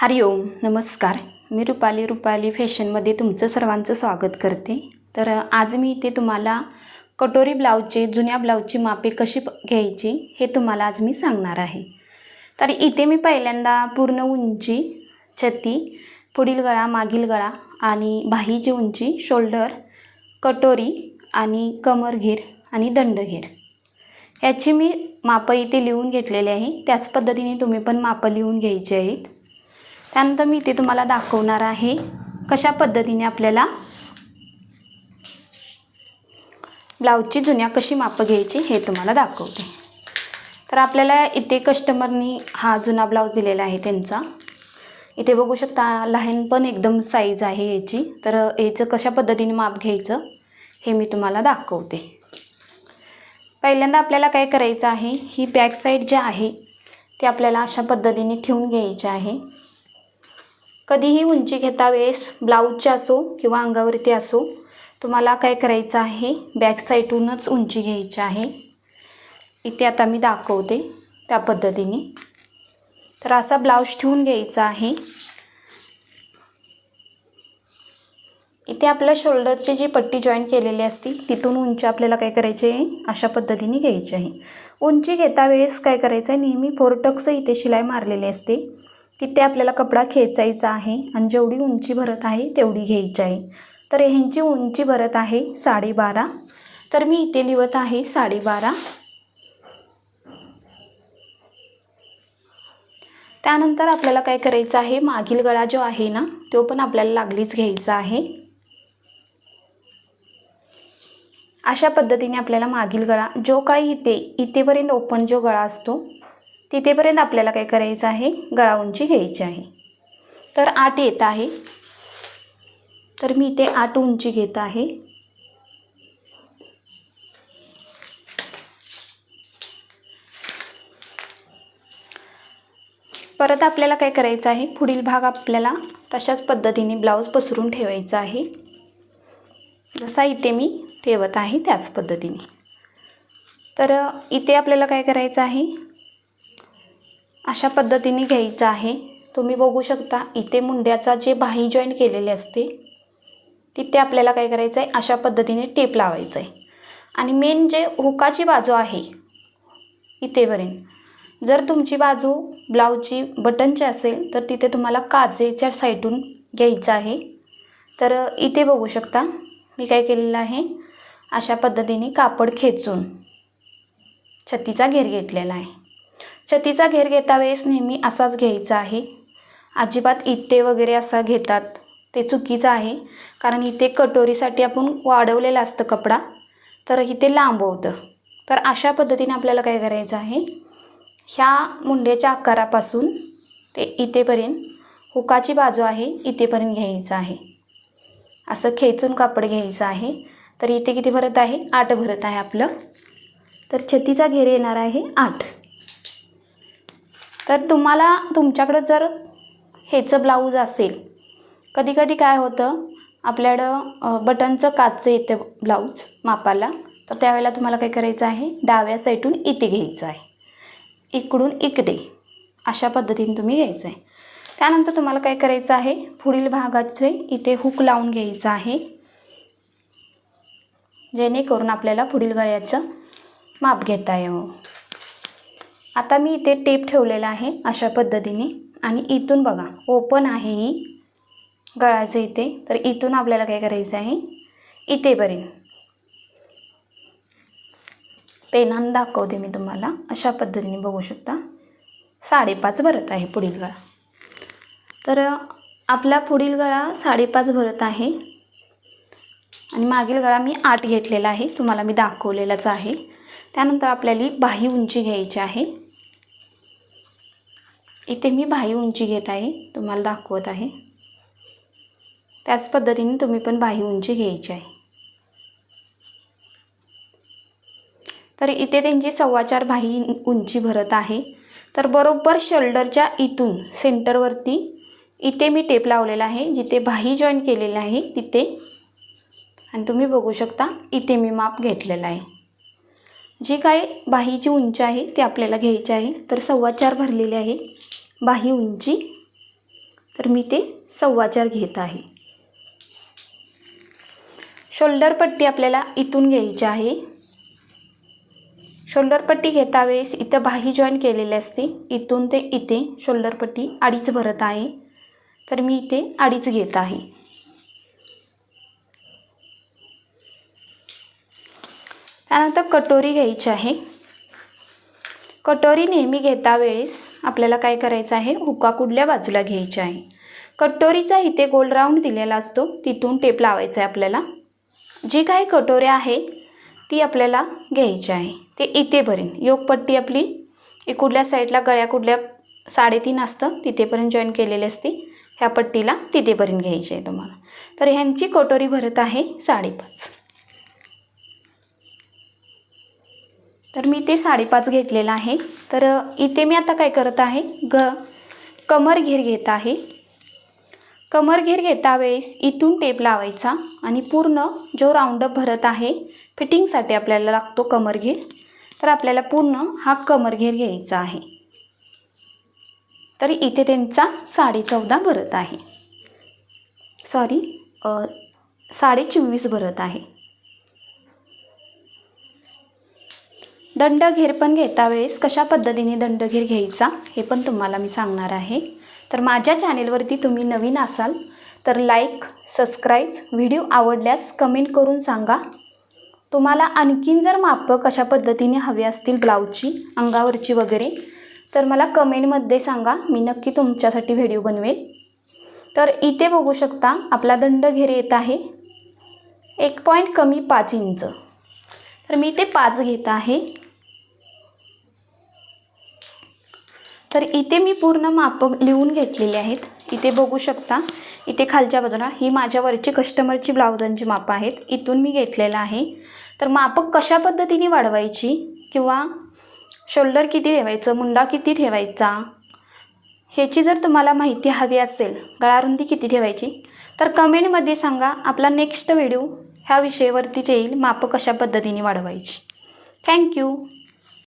हरिओम नमस्कार. मी रुपाली रुपाली फॅशनमध्ये तुमचं सर्वांचं स्वागत करते. तर आज मी इथे तुम्हाला कटोरी ब्लाऊजचे जुन्या ब्लाऊजची मापे कशी घ्यायची हे तुम्हाला आज मी सांगणार आहे. तर इथे मी पहिल्यांदा पूर्ण उंची छती पुढील गळा मागील गळा आणि बाहीची उंची शोल्डर कटोरी आणि कमर घेर आणि दंडघेर ह्याची मी मापं इथे लिहून घेतलेले आहे. त्याच पद्धतीने तुम्ही पण मापं लिहून घ्यायची आहेत. त्यानंतर मी इथे तुम्हाला दाखवणार आहे कशा पद्धतीने आपल्याला ब्लाऊजची जुन्या कशी मापं घ्यायची हे तुम्हाला दाखवते. तर आपल्याला इथे कस्टमरनी हा जुना ब्लाऊज दिलेला आहे त्यांचा. इथे बघू शकता लहान पण एकदम साईज आहे याची. तर याचं कशा पद्धतीने माप घ्यायचं हे मी तुम्हाला दाखवते. पहिल्यांदा आपल्याला काय करायचं आहे ही बॅक साईड जी आहे ती आपल्याला अशा पद्धतीने ठेवून घ्यायची आहे. कधीही उंची घेता वेळेस ब्लाऊजचे असो किंवा अंगावरती असो तुम्हाला काय करायचं आहे? बॅक साईडहूनच उंची घ्यायची आहे. इथे आता मी दाखवते त्या पद्धतीने. तर असा ब्लाऊज ठेवून घ्यायचा आहे. इथे आपल्या शोल्डरची जी पट्टी जॉईन केलेली असती तिथून उंची आपल्याला काय करायची आहे? अशा पद्धतीने घ्यायची आहे. उंची घेता वेळेस काय करायचं आहे? नेहमी फोरटक्स इथे शिलाई मारलेली असते. तिथे आपल्याला कपडा खेचायचा आहे आणि जेवढी उंची भरत आहे तेवढी घ्यायची आहे. तर ह्यांची उंची भरत आहे साडेबारा. तर मी इथे लिहत आहे साडेबारा. त्यानंतर आपल्याला काय करायचं आहे? मागील गळा जो आहे ना तो पण आपल्याला लागलीच घ्यायचा आहे. अशा पद्धतीने आपल्याला मागील गळा जो काही इथे इथेपर्यंत ओपन जो गळा असतो तिथेपर्यंत आपल्याला काय करायचं आहे? गळा उंची घ्यायची आहे. तर आठ येत आहे. तर मी इथे आठ उंची घेत आहे. परत आपल्याला काय करायचं आहे? पुढील भाग आपल्याला तशाच पद्धतीने ब्लाऊज पसरून ठेवायचा आहे. जसा इथे मी ठेवत आहे त्याच पद्धतीने. तर इथे आपल्याला काय करायचं आहे? अशा पद्धतीने घ्यायचं आहे. तुम्ही बघू शकता इथे मुंड्याचा जे बाही जॉईंट केलेले असते तिथे आपल्याला काय करायचं आहे अशा पद्धतीने टेप लावायचं आहे आणि मेन जे हुकाची बाजू आहे इथेपर्यंत जर तुमची बाजू ब्लाऊजची बटनची असेल तर तिथे तुम्हाला काजेच्या साईडून घ्यायचं आहे. तर इथे बघू शकता मी काय केलेलं आहे? अशा पद्धतीने कापड खेचून छतीचा घेर घेतलेला आहे. छतीचा घेर घेता वेळेस नेहमी असाच घ्यायचा आहे. अजिबात इथे वगैरे असा घेतात. ते चुकीचं आहे. कारण इथे कटोरीसाठी आपण वाढवलेलं असतं कपडा. तर इथे लांब होतं तर अशा पद्धतीने आपल्याला काय करायचं आहे? ह्या मुंड्याच्या आकारापासून ते इथेपर्यंत हुकाची बाजू आहे इथेपर्यंत घ्यायचं आहे. असं खेचून कापड घ्यायचं आहे. तर इथे किती भरत आहे? आठ भरत आहे आपलं. तर छतीचा घेर येणार आहे आठ. तर तुम्हाला तुमच्याकडं जर हेचं ब्लाऊज असेल कधी कधी काय होतं आपल्याकडं बटनचं काचचं येतं ब्लाऊज मापाला तर त्यावेळेला तुम्हाला काय करायचं आहे डाव्या साईडून इथे घ्यायचं आहे. इकडून इकडे अशा पद्धतीने तुम्ही घ्यायचं आहे. त्यानंतर तुम्हाला काय करायचं आहे पुढील भागाचे इथे हुक लावून घ्यायचं आहे. जेणेकरून आपल्याला पुढील गळ्याचं माप घेता येवं. आता मी इथे टेप ठेवलेला आहे अशा पद्धतीने. आणि इथून बघा ओपन आहे ही. गळाचं इथे. तर इथून आपल्याला काय करायचं आहे? इथेपर्यंत पेनानं दाखवते मी तुम्हाला. अशा पद्धतीने बघू शकता. साडेपाच भरत आहे पुढील गळा. तर आपला पुढील गळा साडेपाच भरत आहे. आणि मागील गळा मी आठ घेतलेला आहे. तुम्हाला मी दाखवलेलाच आहे. त्यानंतर आपल्याला बाही उंची घ्यायची आहे. इथे मी बाही उंची घेत आहे. तुम्हाला दाखवत आहे. त्याच पद्धतीने तुम्ही पण बाही उंची घ्यायची आहे. तर इथे त्यांची सव्वा चार बाही उंची भरत आहे. तर बरोबर शोल्डरच्या इथून सेंटरवरती इथे मी टेप लावलेला आहे. जिथे बाही जॉईन केलेलं आहे तिथे. आणि तुम्ही बघू शकता इथे मी माप घेतलेलं आहे. जी काय बाहीची उंची आहे ती आपल्याला घ्यायची आहे. तर सव्वा चार भरलेली आहे. बाही उंची. तर मी ते सव्वा चार घेत आहे. शोल्डर पट्टी आपल्याला इथून घ्यायची आहे. शोल्डर पट्टी घेता वेळेस इथं बाही जॉईन केलेली असते. इथून ते इथे शोल्डर पट्टी अडीच भरत आहे. तर मी इथे अडीच घेत आहे. त्यानंतर कटोरी घ्यायची आहे. कटोरी नेहमी घेता वेळेस आपल्याला काय करायचं आहे? हुका कुठल्या बाजूला घ्यायची आहे? कटोरीचा इथे गोल राऊंड दिलेला असतो तिथून टेप लावायचा आहे आपल्याला. जी काही कटोऱ्या आहे ती आपल्याला घ्यायची आहे. ते इथेपर्यंत योगपट्टी आपली कुठल्या साईडला गळ्या कुठल्या साडेतीन असतं तिथेपर्यंत जॉईन केलेली असते. ह्या पट्टीला तिथेपर्यंत घ्यायची आहे तुम्हाला. तर ह्यांची कटोरी भरत आहे साडेपाच. तर मी ते साडेपाच घेतलेलं आहे. तर इथे मी आता काय करत आहे? ग कमर घेर घेत आहे. कमर घेर घेता वेळेस इथून टेप लावायचा आणि पूर्ण जो राऊंडअप भरत आहे फिटिंगसाठी आपल्याला लागतो कमर घेर. तर आपल्याला पूर्ण हा कमर घेर घ्यायचा आहे. तर इथे त्यांचा साडे चौदा भरत आहे. सॉरी साडे चोवीस भरत आहे. दंडघेर पण घेता वेळेस कशा पद्धतीने दंडघेर घ्यायचा हे पण तुम्हाला मी सांगणार आहे. तर माझ्या चॅनेलवरती तुम्ही नवीन असाल तर लाईक सबस्क्राईब व्हिडिओ आवडल्यास कमेंट करून सांगा. तुम्हाला आणखीन जर मापं कशा पद्धतीने हवी असतील ब्लाऊजची अंगावरची वगैरे तर मला कमेंटमध्ये सांगा. मी नक्की तुमच्यासाठी व्हिडिओ बनवेल. तर इथे बघू शकता आपला दंडघेर येत आहे. एक पॉईंट कमी पाच इंच. तर मी ते पाच घेत आहे. तर इथे मी पूर्ण मापं लिहून घेतलेली आहेत. इथे बघू शकता इथे खालच्या बाजूला ही माझ्यावरची कस्टमरची ब्लाउजांची मापं आहेत. इथून मी घेतलेलं आहे. तर मापं कशा पद्धतीने वाढवायची किंवा शोल्डर किती ठेवायचं मुंडा किती ठेवायचा ह्याची जर तुम्हाला माहिती हवी असेल गळारुंदी किती ठेवायची तर कमेंटमध्ये सांगा. आपला नेक्स्ट व्हिडिओ ह्या विषयावरतीच येईल मापं कशा पद्धतीने वाढवायची. थँक्यू